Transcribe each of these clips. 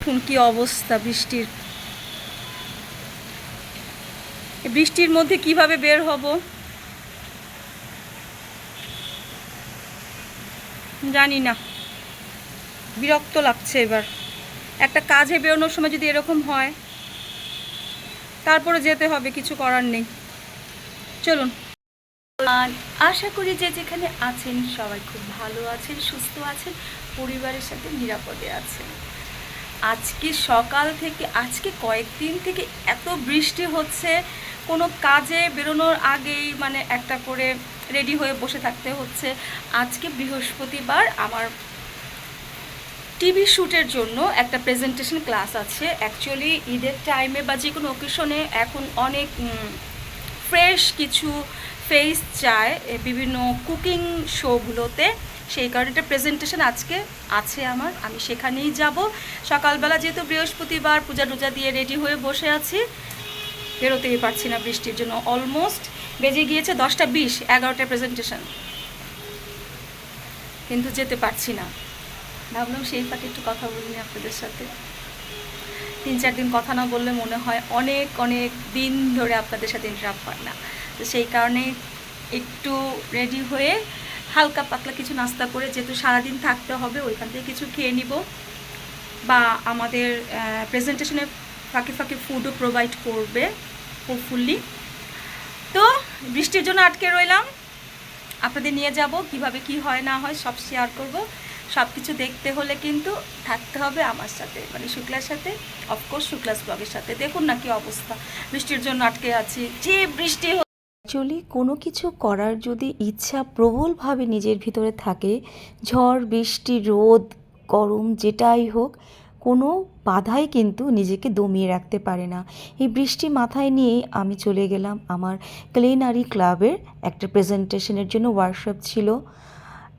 এখন কি অবস্থা বৃষ্টির। বৃষ্টির মধ্যে কীভাবে বের হব? জানি না। বিরক্ত লাগছে এবার। একটা কাজে বেরোনোর সময় যদি এরকম হয়, তারপরে যেতে হবে, কিছু করার নেই। চলুন। আশা করি যে যেখানে আছেন সবাই খুব ভালো আছেন, সুস্থ আছেন, পরিবারের সাথে নিরাপদে আছেন। আজকে সকাল থেকে, আজকে কয়েকদিন থেকে এত বৃষ্টি হচ্ছে, কোনো কাজে বেরোনোর আগেই মানে একটা করে রেডি হয়ে বসে থাকতে হচ্ছে। আজকে বৃহস্পতিবার আমার টিভি শ্যুটের জন্য একটা প্রেজেন্টেশন ক্লাস আছে। অ্যাকচুয়ালি ঈদের টাইমে বা যে কোনো অকেশনে এখন অনেক ফ্রেশ কিছু ফেস চায় বিভিন্ন কুকিং শোগুলোতে সেই কারণে একটা প্রেজেন্টেশন আজকে আছে আমার। আমি সেখানেই যাব। সকালবেলা যেহেতু বৃহস্পতিবার পূজা টুজা দিয়ে রেডি হয়ে বসে আছি, বেরোতেই পারছি না বৃষ্টির জন্য অলমোস্ট বেজে গিয়েছে দশটা বিশ এগারোটা প্রেজেন্টেশন কিন্তু যেতে পারছি না। ভাবলাম সেই ফাঁকে একটু কথা বলিনি আপনাদের সাথে। তিন চার দিন কথা না বললে মনে হয় অনেক অনেক দিন ধরে আপনাদের সাথে ইন্টারাপ্ট হয় না। তো সেই কারণে একটু রেডি হয়ে হালকা পাতলা কিছু নাস্তা করে যেহেতু সারাদিন থাকতে হবে, ওইখান থেকে কিছু খেয়ে নিব। বা আমাদের প্রেজেন্টেশনে ফাঁকে ফাঁকে ফুডও প্রোভাইড করবে হোপফুলি তো বৃষ্টির জন্য আটকে রইলাম। আপনাদের নিয়ে যাব, কীভাবে কি হয় না হয় সব শেয়ার করব। সব কিছু দেখতে হলে কিন্তু থাকতে হবে আমার সাথে মানে শুক্লার সাথে। অফকোর্স শুক্লাস ব্লগের সাথে। দেখুন না কি অবস্থা। বৃষ্টির জন্য আটকে আছি। যে বৃষ্টি অ্যাকচুয়ালি কোনো কিছু করার যদি ইচ্ছা প্রবলভাবে নিজের ভিতরে থাকে, ঝড়, বৃষ্টি, রোদ, গরম, যেটাই হোক, কোনো বাধাই কিন্তু নিজেকে দমিয়ে রাখতে পারে না। এই বৃষ্টি মাথায় নিয়েই আমি চলে গেলাম আমার ক্লেনারি ক্লাবের একটা প্রেজেন্টেশনের জন্য ওয়ার্কশপ ছিল।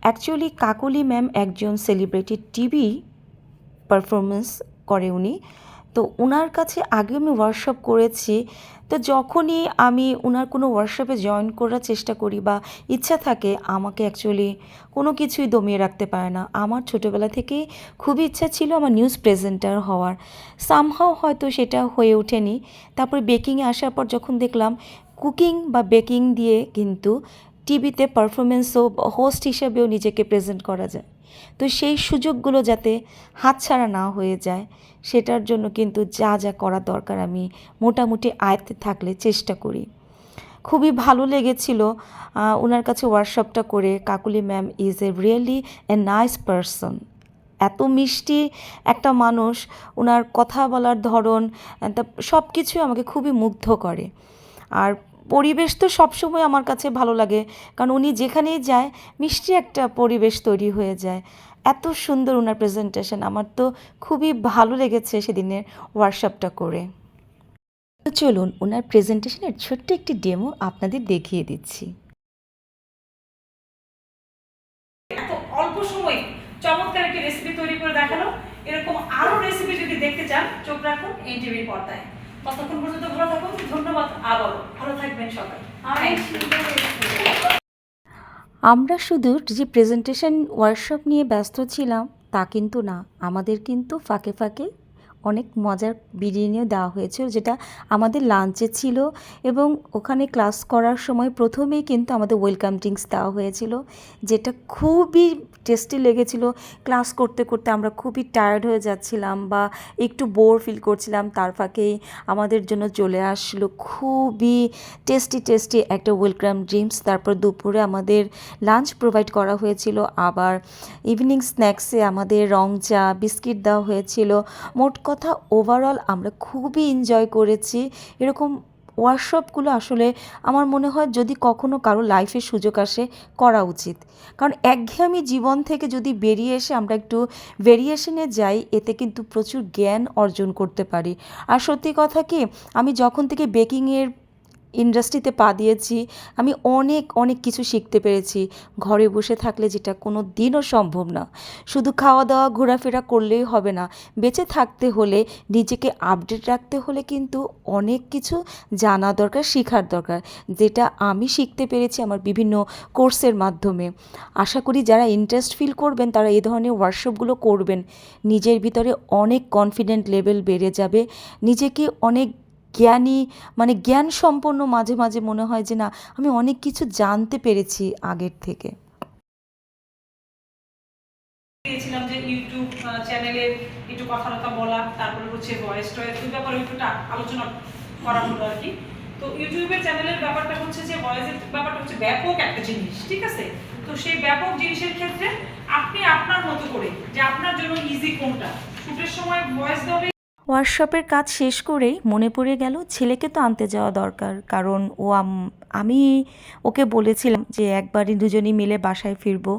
অ্যাকচুয়ালি কাকলি ম্যাম একজন সেলিব্রিটি টিভি পারফরমেন্স করে উনি। তো ওনার কাছে আগে আমি ওয়ার্কশপ করেছি, তো যখনই আমি ওনার কোনো ওয়ার্কশপে জয়েন করার চেষ্টা করি বা ইচ্ছা থাকে, আমাকে অ্যাকচুয়ালি কোনো কিছুই দমিয়ে রাখতে পারে না। আমার ছোটোবেলা থেকেই খুবই ইচ্ছা ছিল আমার নিউজ প্রেজেন্টার হওয়ার। সামহাও হয়তো সেটা হয়ে ওঠেনি। তারপরে বেকিংয়ে আসার পর যখন দেখলাম কুকিং বা বেকিং দিয়ে কিন্তু টিভিতে পারফরমেন্সও হোস্ট হিসেবেও নিজেকে প্রেজেন্ট করা যায়। তো সেই সুযোগগুলো যাতে হাতছাড়া না হয়ে যায়, সেটার জন্য কিন্তু যা যা করা দরকার আমি মোটামুটি আয়ত্তে থাকলে চেষ্টা করি। খুবই ভালো লেগেছিল ওনার কাছে ওয়ার্কশপটা করে Kakuli ma'am is a really a nice person এত মিষ্টি একটা মানুষ ওনার কথা বলার ধরন সব কিছুই আমাকে খুবই মুগ্ধ করে। আর পরিবেশ তো সবসময় আমার কাছে ভালো লাগে। কারণ উনি যেখানেই যায়, মিষ্টি একটা পরিবেশ তৈরি হয়ে যায়। এত সুন্দর ওনার প্রেজেন্টেশন আমার তো খুবই ভালো লেগেছে সেদিনের ওয়ার্কশপটা করে। চলুন ওনার প্রেজেন্টেশনের ছোট্ট একটি ডেমো আপনাদের দেখিয়ে দিচ্ছি। অল্প চমৎকার একটি রেসিপি তৈরি করে দেখাল। এরকম আরও রেসিপি যদি দেখতে চান, চোখ রাখুন পর্দায়। ততক্ষণ পর্যন্ত ভালো থাকুন ধন্যবাদ আবারও ভালো থাকবেন সবাই। আমরা শুধু যে প্রেজেন্টেশন ওয়ার্কশপ নিয়ে ব্যস্ত ছিলাম তা কিন্তু না আমাদের কিন্তু ফাঁকে ফাঁকে অনেক মজার বিরিয়ানিও দেওয়া হয়েছিল, যেটা আমাদের লাঞ্চে ছিল এবং ওখানে ক্লাস করার সময় প্রথমেই কিন্তু আমাদের ওয়েলকাম ড্রিঙ্কস দেওয়া হয়েছিল, যেটা খুবই টেস্টি লেগেছিল। ক্লাস করতে করতে আমরা খুবই টায়ার্ড হয়ে যাচ্ছিলাম বা একটু বোর ফিল করছিলাম, তার ফাঁকেই আমাদের জন্য চলে আসলো। খুবই টেস্টি টেস্টি একটা ওয়েলকাম ড্রিঙ্কস তারপর দুপুরে আমাদের লাঞ্চ প্রোভাইড করা হয়েছিল। আবার ইভিনিং স্ন্যাক্সে আমাদের রং চা, বিস্কিট দেওয়া হয়েছিল। মোট কথা ওভারঅল আমরা খুবই এনজয় করেছি। এরকম ওয়ার্কশপগুলো আসলে আমার মনে হয় যদি কখনো কারও লাইফে সুযোগ আসে, করা উচিত। কারণ একঘেয়েমি জীবন থেকে যদি বেরিয়ে এসে আমরা একটু ভেরিয়েশনে যাই, এতে কিন্তু প্রচুর জ্ঞান অর্জন করতে পারি। আর সত্যি কথা কি, আমি যখন থেকে বেকিংয়ের ইন্ডাস্ট্রিতে পা দিয়েছি। আমি অনেক অনেক কিছু শিখতে পেরেছি। ঘরে বসে থাকলে যেটা কোনো দিনও সম্ভব না। শুধু খাওয়া দাওয়া ঘোরাফেরা করলেই হবে না। বেঁচে থাকতে হলে, নিজেকে আপডেট রাখতে হলে কিন্তু অনেক কিছু জানা দরকার, শেখার দরকার। যেটা আমি শিখতে পেরেছি আমার বিভিন্ন কোর্সের মাধ্যমে। আশা করি যারা ইন্টারেস্ট ফিল করবেন, তারা এই ধরনের ওয়ার্কশপগুলো করবেন। নিজের ভিতরে অনেক কনফিডেন্ট লেভেল বেড়ে যাবে। নিজেকে অনেক জ্ঞানী মানে জ্ঞান সম্পন্ন মাঝে মাঝে মনে হয় যে না, আমি অনেক কিছু জানতে পেরেছি আগের থেকে। দিয়েছিলাম যে ইউটিউব চ্যানেলে একটু কথাবার্তা বলা, তারপরে হচ্ছে ভয়েস টয়েস ব্যাপারে একটু আলোচনা করা হলো আর কি। তো ইউটিউবের চ্যানেলের ব্যাপারটা হচ্ছে যে ভয়েসের ব্যাপারটা হচ্ছে ব্যাপক একটা জিনিস, ঠিক আছে? তো সেই ব্যাপক জিনিসের ক্ষেত্রে আপনি আপনার মতো করে, যে আপনার জন্য ইজি কোনটা? শুটের সময় ভয়েস দেওয়া ওয়ার্কশপের কাজ শেষ করেই মনে পড়ে গেল ছেলেকে তো আনতে যাওয়া দরকার। কারণ ও আমি ওকে বলেছিলাম যে একবারই দুজনেই মিলে বাসায় ফিরবো।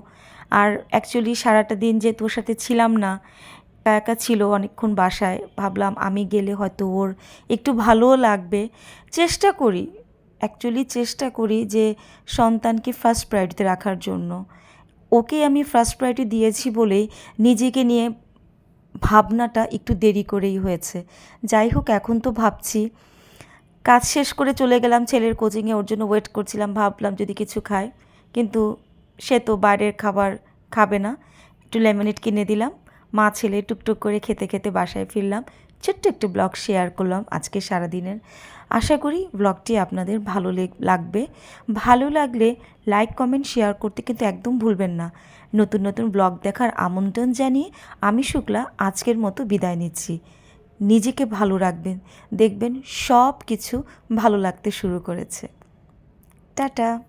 আর অ্যাকচুয়ালি সারাটা দিন যে তোর সাথে ছিলাম না, একা একা ছিল অনেকক্ষণ বাসায়, ভাবলাম আমি গেলে হয়তো ওর একটু ভালোও লাগবে। চেষ্টা করি অ্যাকচুয়ালি চেষ্টা করি যে সন্তানকে ফার্স্ট প্রায়োরিটিতে রাখার জন্য। ওকে আমি ফার্স্ট প্রায়োরিটি দিয়েছি বলেই নিজেকে নিয়ে ভাবনাটা একটু দেরি করেই হয়েছে। যাই হোক, এখন তো ভাবছি। কাজ শেষ করে চলে গেলাম ছেলের কোচিংয়ে ওর জন্য ওয়েট করছিলাম, ভাবলাম যদি কিছু খায় কিন্তু সে তো বাইরের খাবার খাবে না। একটু লেমনেট কিনে দিলাম। মা ছেলে টুকটুক করে খেতে খেতে বাসায় ফিরলাম। ছোট্ট একটু ব্লগ শেয়ার করলাম আজকে সারাদিনের। আশা করি ব্লগটি আপনাদের ভালো লেগ- লাগবে। ভালো লাগলে লাইক কমেন্ট শেয়ার করতে কিন্তু একদম ভুলবেন না। নতুন নতুন ব্লগ দেখার আমন্ত্রণ জানিয়ে আমি শুক্লা আজকের মতো বিদায় নিচ্ছি। নিজেকে ভালো রাখবেন। দেখবেন সব কিছু ভালো লাগতে শুরু করেছে। টাটা।